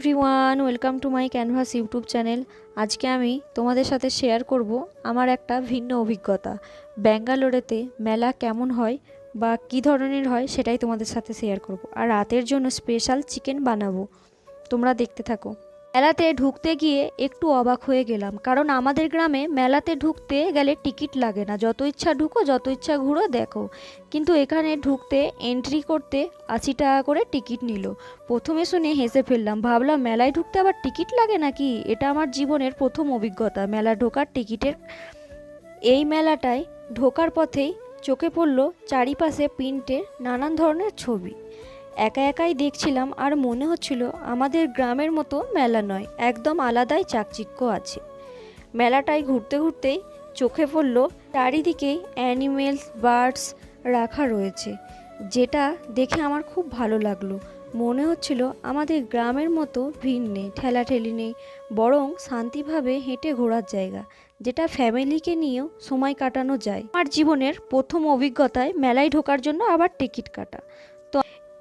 Everyone, welcome to my canvas YouTube channel. আজকে আমি তোমাদের সাথে শেয়ার করব আমার একটা ভিন্ন অভিজ্ঞতা। ব্যাঙ্গালোরেতে মেলা কেমন হয় বা কী ধরনের হয় সেটাই তোমাদের সাথে শেয়ার করব। আর রাতের জন্য স্পেশাল চিকেন বানাবো। তোমরা দেখতে থাকো। মেলাতে ঢুকতে গিয়ে একটু অবাক হয়ে গেলাম, কারণ আমাদের গ্রামে মেলাতে ঢুকতে গেলে টিকিট লাগে না। যত ইচ্ছা ঢুকো, যত ইচ্ছা ঘুরো, দেখো। কিন্তু এখানে ঢুকতে এন্ট্রি করতে আশি টাকা করে টিকিট নিল। প্রথমে শুনে হেসে ফেললাম, ভাবলাম মেলায় ঢুকতে আবার টিকিট লাগে নাকি? এটা আমার জীবনের প্রথম অভিজ্ঞতা। মেলা ঢোকার টিকিটের, এই মেলাটায় ঢোকার পথেই চোখে পড়ল চারিপাশে প্রিন্টের নানান ধরনের ছবি। একা একাই দেখছিলাম আর মনে হচ্ছিল আমাদের গ্রামের মতো মেলা নয়, একদম আলাদাই চাকচিক্য আছে। মেলাটায় ঘুরতে ঘুরতেই চোখে পড়ল চারিদিকেই অ্যানিমেলস, বার্ডস রাখা রয়েছে। যেটা দেখে আমার খুব ভালো লাগল। মনে হচ্ছিল আমাদের গ্রামের মতো ভিড় নেই, ঠেলাঠেলি নেই, বরং শান্তিভাবে হেঁটে ঘোরার জায়গা, যেটা ফ্যামিলিকে নিয়েও সময় কাটানো যায়। আমার জীবনের প্রথম অভিজ্ঞতায় মেলায় ঢোকার জন্য আবার টিকিট কাটা।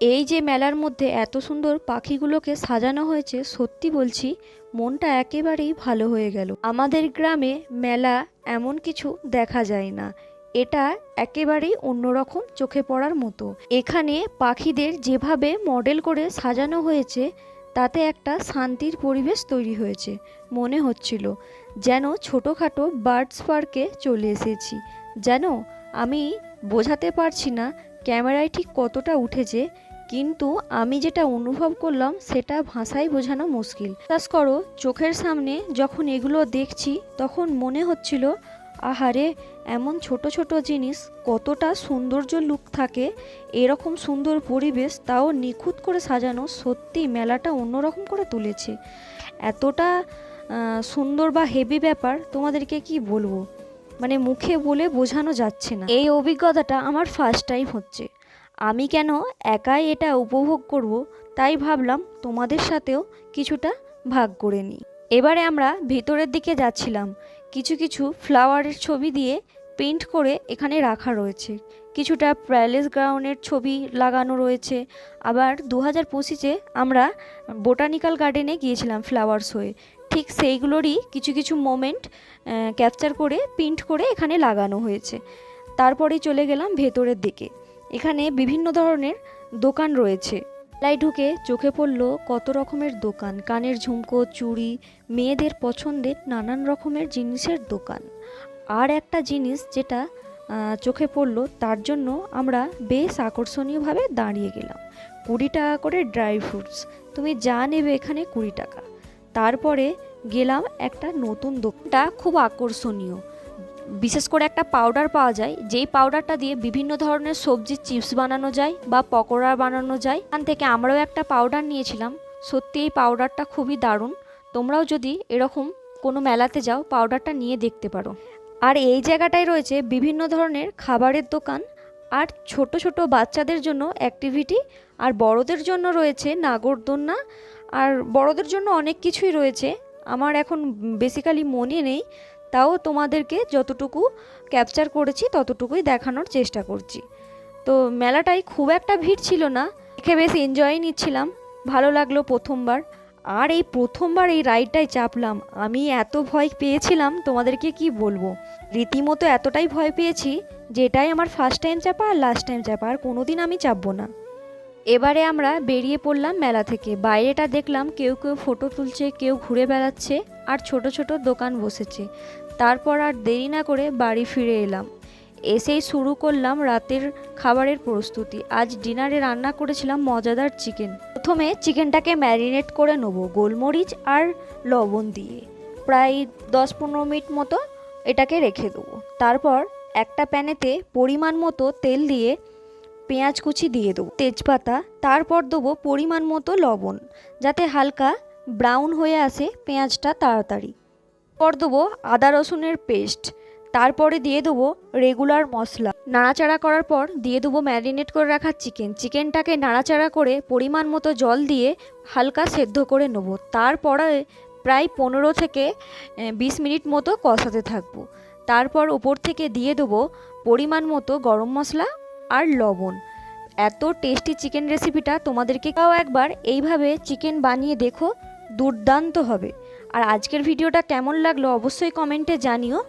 এই যে মেলার মধ্যে এত সুন্দর পাখিগুলোকে সাজানো হয়েছে, সত্যি বলছি, মনটা একেবারেই ভালো হয়ে গেল। আমাদের গ্রামে মেলা এমন কিছু দেখা যায় না। এটা একেবারেই অন্যরকম চোখে পড়ার মতো। এখানে পাখিদের যেভাবে মডেল করে সাজানো হয়েছে, তাতে একটা শান্তির পরিবেশ তৈরি হয়েছে, মনে হচ্ছিল, যেন ছোটোখাটো বার্ডস পার্কে চলে এসেছি। যেন আমি বোঝাতে পারছি না ক্যামেরায় ঠিক কতটা উঠেছে কিন্তু আমি যেটা অনুভব করলাম সেটা ভাষায় বোঝানো মুশকিল। বিশ্বাস করো, চোখের সামনে যখন এগুলো দেখছি, তখন মনে হচ্ছিল, আহারে, এমন ছোট ছোট জিনিস কতটা সৌন্দর্য লুক থাকে, এরকম সুন্দর পরিবেশ তাও নিখুঁত করে সাজানো সত্যি মেলাটা অন্যরকম করে তুলেছে। এতটা সুন্দর বা হেভি ব্যাপার তোমাদেরকে কি বলব? মানে মুখে বলে বোঝানো যাচ্ছে না। এই অভিজ্ঞতাটা আমার ফার্স্ট টাইম হচ্ছে। আমি কেন একাই এটা উপভোগ করব, তাই ভাবলাম তোমাদের সাথেও কিছুটা ভাগ করে নিই। এবারে আমরা ভেতরের দিকে যাচ্ছিলাম। কিছু কিছু ফ্লাওয়ারের ছবি দিয়ে পেন্ট করে এখানে রাখা রয়েছে। কিছুটা প্যালেস গ্রাউন্ডের ছবি লাগানো রয়েছে। আবার দু হাজার পঁচিশে আমরা বোটানিক্যাল গার্ডেনে গিয়েছিলাম ফ্লাওয়ার শোয়ে ঠিক সেইগুলোরই কিছু কিছু মোমেন্ট ক্যাপচার করে প্রিন্ট করে এখানে লাগানো হয়েছে। তারপরে চলে গেলাম ভেতরের দিকে। এখানে বিভিন্ন ধরনের দোকান রয়েছে। লাই ঢুকে চোখে পড়ল কত রকমের দোকান। কানের ঝুমকো, চুড়ি, মেয়েদের পছন্দের নানান রকমের জিনিসের দোকান। আর একটা জিনিস যেটা চোখে পড়ল, তার জন্য আমরা বেশ আকর্ষণীয়ভাবে দাঁড়িয়ে গেলাম। কুড়ি টাকা করে ড্রাই ফ্রুটস। তুমি যা নেবে এখানে কুড়ি টাকা। তারপরে গেলাম একটা নতুন দোকানটা খুব আকর্ষণীয়। বিশেষ করে একটা পাউডার পাওয়া যায়, যেই পাউডারটা দিয়ে বিভিন্ন ধরনের সবজির চিপস বানানো যায় বা পকোড়া বানানো যায়। এখান থেকে আমরাও একটা পাউডার নিয়েছিলাম। সত্যি এই পাউডারটা খুবই দারুণ। তোমরাও যদি এরকম কোনো মেলাতে যাও পাউডারটা নিয়ে দেখতে পারো। আর এই জায়গাটায় রয়েছে বিভিন্ন ধরনের খাবারের দোকান। আর ছোট ছোট বাচ্চাদের জন্য অ্যাক্টিভিটি আর বড়দের জন্য রয়েছে নাগরদোলনা। আর বড়দের জন্য অনেক কিছুই রয়েছে। আমার এখন বেসিক্যালি মনে নেই। তাও তোমাদেরকে যতটুকু ক্যাপচার করেছি, ততটুকুই দেখানোর চেষ্টা করছি। তো মেলাটায় খুব একটা ভিড় ছিল না। দেখে বেশ এনজয় নিচ্ছিলাম। ভালো লাগল প্রথমবার। আর এই প্রথমবার এই রাইডটায় চাপলাম। আমি এত ভয় পেয়েছিলাম, তোমাদেরকে কি বলব? রীতিমতো এতটাই ভয় পেয়েছি, যেটাই আমার ফার্স্ট টাইম চাপা আর লাস্ট টাইম চাপা। আর কোনো দিন আমি চাপবো না। এবারে আমরা বেরিয়ে পড়লাম মেলা থেকে। বাইরেটা দেখলাম, কেউ কেউ ফটো তুলছে, কেউ ঘুরে বেড়াচ্ছে। আর ছোট ছোট দোকান বসেছে। তারপর আর দেরি না করে বাড়ি ফিরে এলাম। এসেই শুরু করলাম রাতের খাবারের প্রস্তুতি। আজ ডিনারে রান্না করেছিলাম মজাদার চিকেন। প্রথমে চিকেনটাকে ম্যারিনেট করে নেব, গোলমরিচ আর লবণ দিয়ে। প্রায় দশ পনেরো মিনিট মতো এটাকে রেখে দেবো। তারপর একটা প্যানেতে পরিমাণ মতো তেল দিয়ে পেঁয়াজ কুচি দিয়ে দেবো, তেজপাতা। তারপর দেবো পরিমাণ মতো লবণ, যাতে হালকা ব্রাউন হয়ে আসে পেঁয়াজটা তাড়াতাড়ি। পর দেবো আদা রসুনের পেস্ট। তারপরে দিয়ে দেবো রেগুলার মশলা। নাড়াচাড়া করার পর দিয়ে দেবো ম্যারিনেট করে রাখা চিকেন। চিকেনটাকে নাড়াচাড়া করে পরিমাণ মতো জল দিয়ে হালকা সেদ্ধ করে নেব। তারপরে প্রায় পনেরো থেকে বিশ মিনিট মতো কষাতে থাকব। তারপর ওপর থেকে দিয়ে দেবো পরিমাণ মতো গরম মশলা আর লবণ। এত টেস্টি চিকেন রেসিপিটা তোমাদেরকে তাও একবার। এইভাবে চিকেন বানিয়ে দেখো দুর্দান্ত হবে। আর আজকের ভিডিওটা কেমন লাগল অবশ্যই কমেন্টে জানিও।